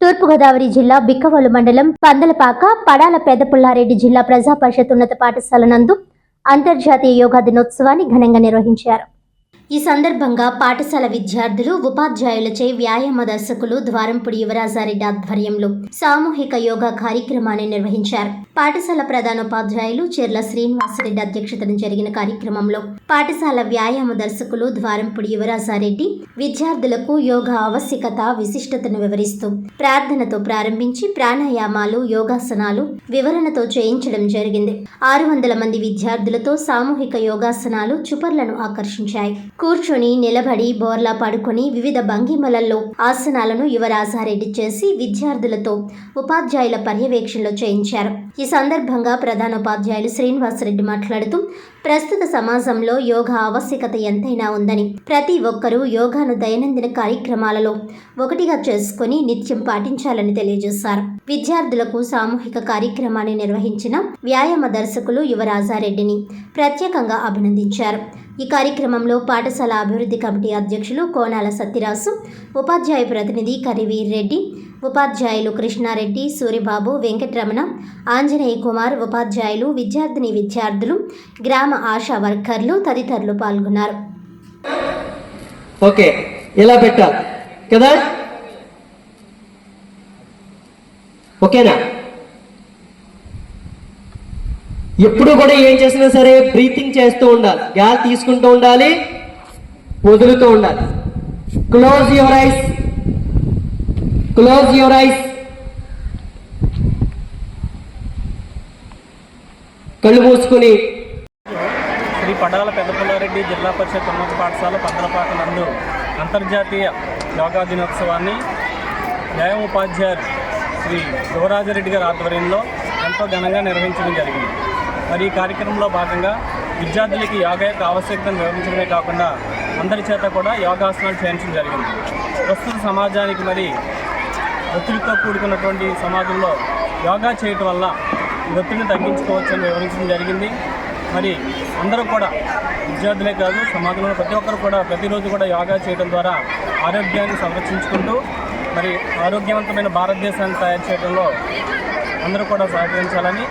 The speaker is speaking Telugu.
తూర్పుగోదావరి జిల్లా బిక్కవోలు మండలం పందలపాక పడాల పెద్దపుల్లారెడ్డి జిల్లా ప్రజా పరిషత్ ఉన్నత పాఠశాల నందు అంతర్జాతీయ యోగా దినోత్సవాన్ని ఘనంగా నిర్వహించారు. ఈ సందర్భంగా పాఠశాల విద్యార్థులు ఉపాధ్యాయులచే వ్యాయామ దర్శకులు ద్వారంపుడి యువరాజారెడ్డి ఆధ్వర్యంలో సామూహిక యోగా కార్యక్రమాన్ని నిర్వహించారు. పాఠశాల ప్రధానోపాధ్యాయులు చెర్ల శ్రీనివాసరెడ్డి అధ్యక్షతన జరిగిన కార్యక్రమంలో పాఠశాల వ్యాయామ దర్శకులు ద్వారంపుడి యువరాజారెడ్డి విద్యార్థులకు యోగా ఆవశ్యకత విశిష్టతను వివరిస్తూ ప్రార్థనతో ప్రారంభించి ప్రాణాయామాలు యోగాసనాలు వివరణతో చేయించడం జరిగింది. ఆరు వందల మంది విద్యార్థులతో సామూహిక యోగాసనాలు చుపర్లను ఆకర్షించాయి. కూర్చొని నిలబడి బోర్లా పడుకొని వివిధ భంగిమలలో ఆసనాలను యువరాజారెడ్డి చేసి విద్యార్థులతో ఉపాధ్యాయుల పర్యవేక్షణలో చేయించారు. ఈ సందర్భంగా ప్రధానోపాధ్యాయులు శ్రీనివాసరెడ్డి మాట్లాడుతూ ప్రస్తుత సమాజంలో యోగా ఆవశ్యకత ఎంతైనా ఉందని ప్రతి ఒక్కరూ యోగాను దైనందిన కార్యక్రమాలలో ఒకటిగా చేసుకుని నిత్యం పాటించాలని తెలియజేశారు. విద్యార్థులకు సామూహిక కార్యక్రమాన్ని నిర్వహించిన వ్యాయామ దర్శకులు యువరాజారెడ్డిని ప్రత్యేకంగా అభినందించారు. ఈ కార్యక్రమంలో పాఠశాల అభివృద్ధి కమిటీ అధ్యక్షులు కోనాల సత్యరాసు ఉపాధ్యాయ ప్రతినిధి కరివీర్ రెడ్డి ఉపాధ్యాయులు కృష్ణారెడ్డి సూరిబాబు వెంకటరమణ ఆంజనేయ కుమార్ ఉపాధ్యాయులు విద్యార్థిని విద్యార్థులు గ్రామ ఆశా వర్కర్లు తదితరులు పాల్గొన్నారు. ఓకే ఇలా పెట్టాలి. కదా? ఓకేనా? ఎప్పుడు కూడా ఏం చేసినా సరే బ్రీతింగ్ చేస్తూ ఉండాలి. గ్యాస్ తీసుకుంటూ ఉండాలి వదులుతూ ఉండాలి. Close your eyes close your eyes కళ్ళు మూసుకుని. శ్రీ పడాల పెద్దపుల్లారెడ్డి జిల్లా పరిషత్ ఉన్నత పాఠశాల పద్దలపాక నందు అంతర్జాతీయ యోగా దినోత్సవాన్ని న్యాయం ఉపాధ్యాయులు శ్రీ యువరాజరెడ్డి గారి ఆధ్వర్యంలో ఎంతో ఘనంగా నిర్వహించడం జరిగింది. మరి ఈ కార్యక్రమంలో భాగంగా విద్యార్థులకి యోగా యొక్క ఆవశ్యకతను వివరించడమే కాకుండా అందరి చేత కూడా యోగాసనాలు చేయించడం జరిగింది. ప్రస్తుత సమాజానికి మరి ఒత్తిడితో కూడుకున్నటువంటి సమాజంలో యోగా చేయటం వల్ల ఒత్తిడిని తగ్గించుకోవచ్చని వివరించడం జరిగింది. మరి అందరూ కూడా విద్యార్థులే కాదు సమాజంలో ప్రతి ఒక్కరు కూడా ప్రతిరోజు కూడా యోగా చేయడం ద్వారా ఆరోగ్యాన్ని సంరక్షించుకుంటూ మరి ఆరోగ్యవంతమైన భారతదేశాన్ని తయారు చేయడంలో అందరూ కూడా సహకరించాలని